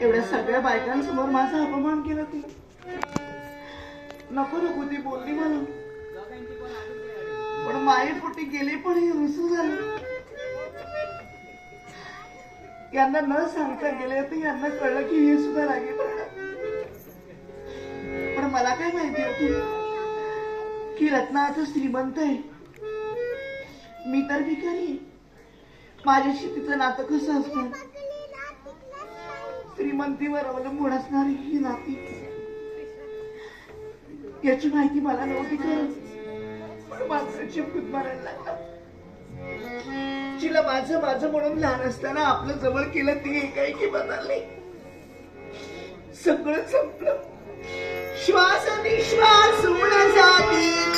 एवढ्या सगळ्या बायकांसमोर माझा अपमान केला तिला नको नको ती बोलली मला. पण माई पोटी गेली पण हे रुसू झालं. यांना न सांगता गेले तर यांना कळलं की हे सुद्धा रागी पण मला काय माहिती होती की रत्ना आता श्रीमंत आहे. मी तर भिकारी माझ्याशी तिचं नातं कसं असतं? श्रीमंतीवर अवलंबून असणारी ही नाती. याची माहिती मला नव्हती कर मात्र चिमकूत मारायला लागला. तिला माझं माझं म्हणून लहान असताना आपलं जवळ केलं ती एकाएकी बदलली. सगळं संपलं. श्वास निश्वास होऊन जाती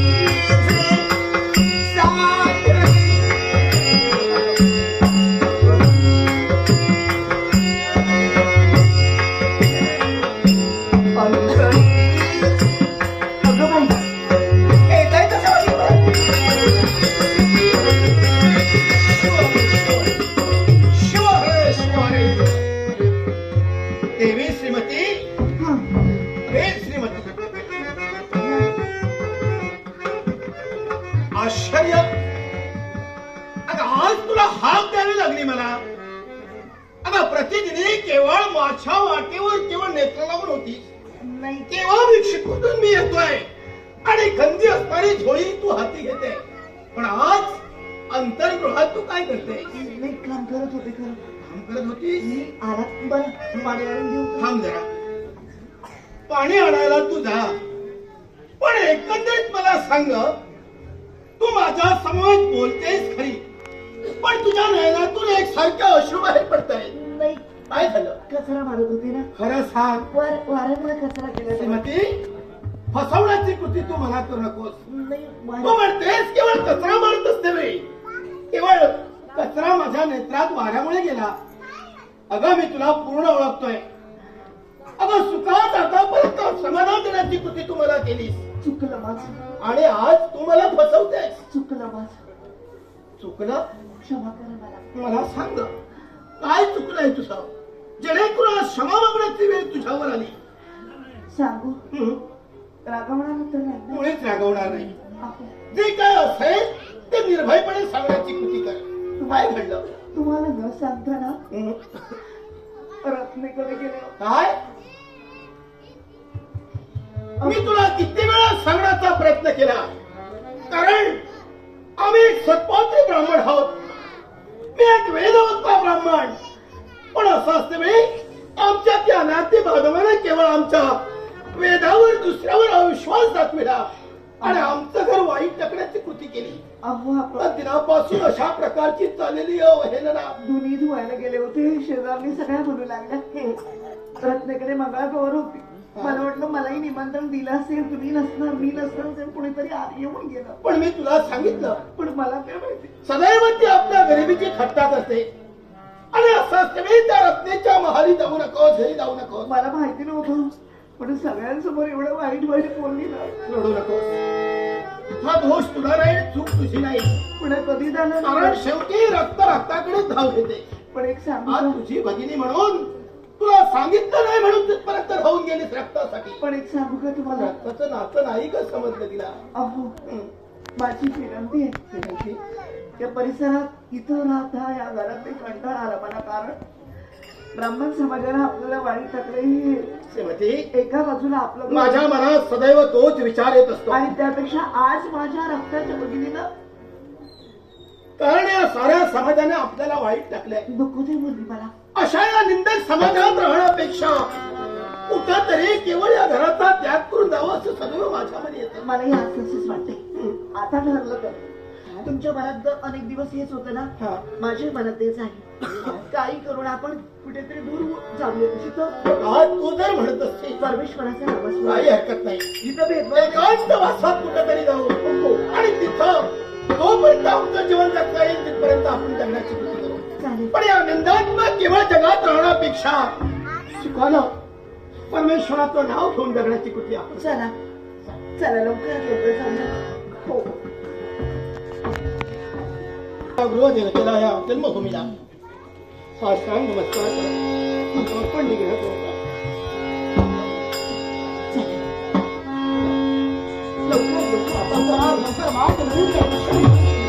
प्रतिदिनी केवळ माझ्या वाटेवर केवळ नेत्र लावून होती. नाही. केव्हा भिक्षुकूतून मी येतोय. आणि गंदी असणारी झोळी तू हाती घेते. पण आज अंतर्गृहात तू काय करते नाही काम करत होते खरं काम करत होतीस? मी आला. बरं पाणी आणून देऊ? थांब जरा. पाणी आणायला तू जा. पण एकंदरीत मला सांग तू माझ्यासमोर बोलतेस खरी. पण तुझ्या नयनातून एक सारखं अश्रू बाहेर पडताय. नाही काय झालं? कचरा मारत होते ना. खरं सांग. वार वारंवार कचरा केला श्रीमती फसवण्याची कृती तू मला करू नकोस. नाही तू वार- म्हणतेस केवळ कचरा मारत असते मी केवळ कचरा माझ्या नेत्रात वाऱ्यामुळे गेला. अगं मी तुला पूर्ण ओळखतोय. अगं सुखात आतापर्यंत समाधान देण्याची कृती तू मला केलीस. चुकलं माझं. आणि आज तू मला फसवतेस. चुकलं माझं. चुकलं? क्षमा करा मला. मला सांग. काय चुकलंय तुझं? जेणेकरून क्षमा मागण्याची वेळ तुझ्यावर आली. सांगू? हं, रागवण्यानंतर नाही? मुळीच रागवणार नाही. जे काय असेल ते निर्भयपणे सांगण्याची कृती कर. काय घडलं तुम्हाला न सांगताना हं, रत्नेकडे गेले काय? मी तुला किती वेळा सांगण्याचा प्रयत्न केला. कारण आम्ही सत्पात्री दुसऱ्यावर अविश्वास दाखविला. आणि आमचं घर वाईट टाकण्याची कृती केली. दिनापासून अशा प्रकारची चाललेली अवहेलना. दोन्ही धुवायला गेले होते. शेजारनी सगळ्या म्हणू लागल्या. रत्नेकडे मंगळागौर होती. मला वाटलं मलाही निमंत्रण दिलं असेल. तुम्ही नसणार मी नसणार कुणीतरी येऊन गेलं. पण मी तुला सांगितलं. पण मला काय माहिती? सदैव ती आपल्या गरिबीची खट्टात असते. आणि असं त्या रत्नेच्या महाली जाऊ नको घरी जाऊ नको मला माहिती नव्हतं. पण सगळ्यांसमोर एवढं वाईट वाईट बोलली ना रडू नको हा दोष तुला नाही चूक तुझी नाही पुढे कधी झालं कारण. शेवटी रक्त रक्ताकडे धाव घेते पण एक सांगू आज? तुझी भगिनी म्हणून तुला सांगितलं नाही म्हणून तिथपर्यंत धावून गेलीस रक्तासाठी पण एक सांगू का तुम्हाला रक्ताचं नातं नाही का समजलं तिला अहो. माझी विनंती आहे विनंती. या परिसरात इथं राहता या घरात एक कंटाळा आला मला कारण ब्राह्मण समाजाला आपल्याला वाईट टाकले श्रीमती एका बाजूला आपलं माझ्या मनात सदैव तोच विचार येत असतो. आणि त्यापेक्षा आज माझ्या रक्ताच्या भगिनीनं कारण या साऱ्या समाजाने आपल्याला वाईट टाकलंय. नको ते बोलली मला. अशा या निंदक समाजात राहण्यापेक्षा कुठं तरी केवळ या घराचा त्याग करून जावं असं सदैव माझ्यामध्ये येतं. मलाही असंच वाटते आता ठरलं तर. तुमच्या मनात अनेक दिवस हेच होतं ना? हा. माझ्या मनात तेच आहे. काही करून आपण कुठेतरी दूर जाऊया. जिथं आज तू जर म्हणत परमेश्वराचं. काही हरकत नाही. जिथं भेदभाव नाही. एकांत वासात जाऊ. हो. आणि तिथं तोपर्यंत आमचं जीवन जगता येईल तिथपर्यंत आपण जगण्याची कृती करू. चालेल. पण या निंदात्मक केवळ जगात राहण्यापेक्षा सुखानं परमेश्वराचं नाव घेऊन जगण्याची कृती आपण चला. चला लवकर लवकर जाऊया. हो. गृहदेवतेला या जन्मभूमीला. साष्टांग नमस्कार आपण होता लवकर लवकर आता जरा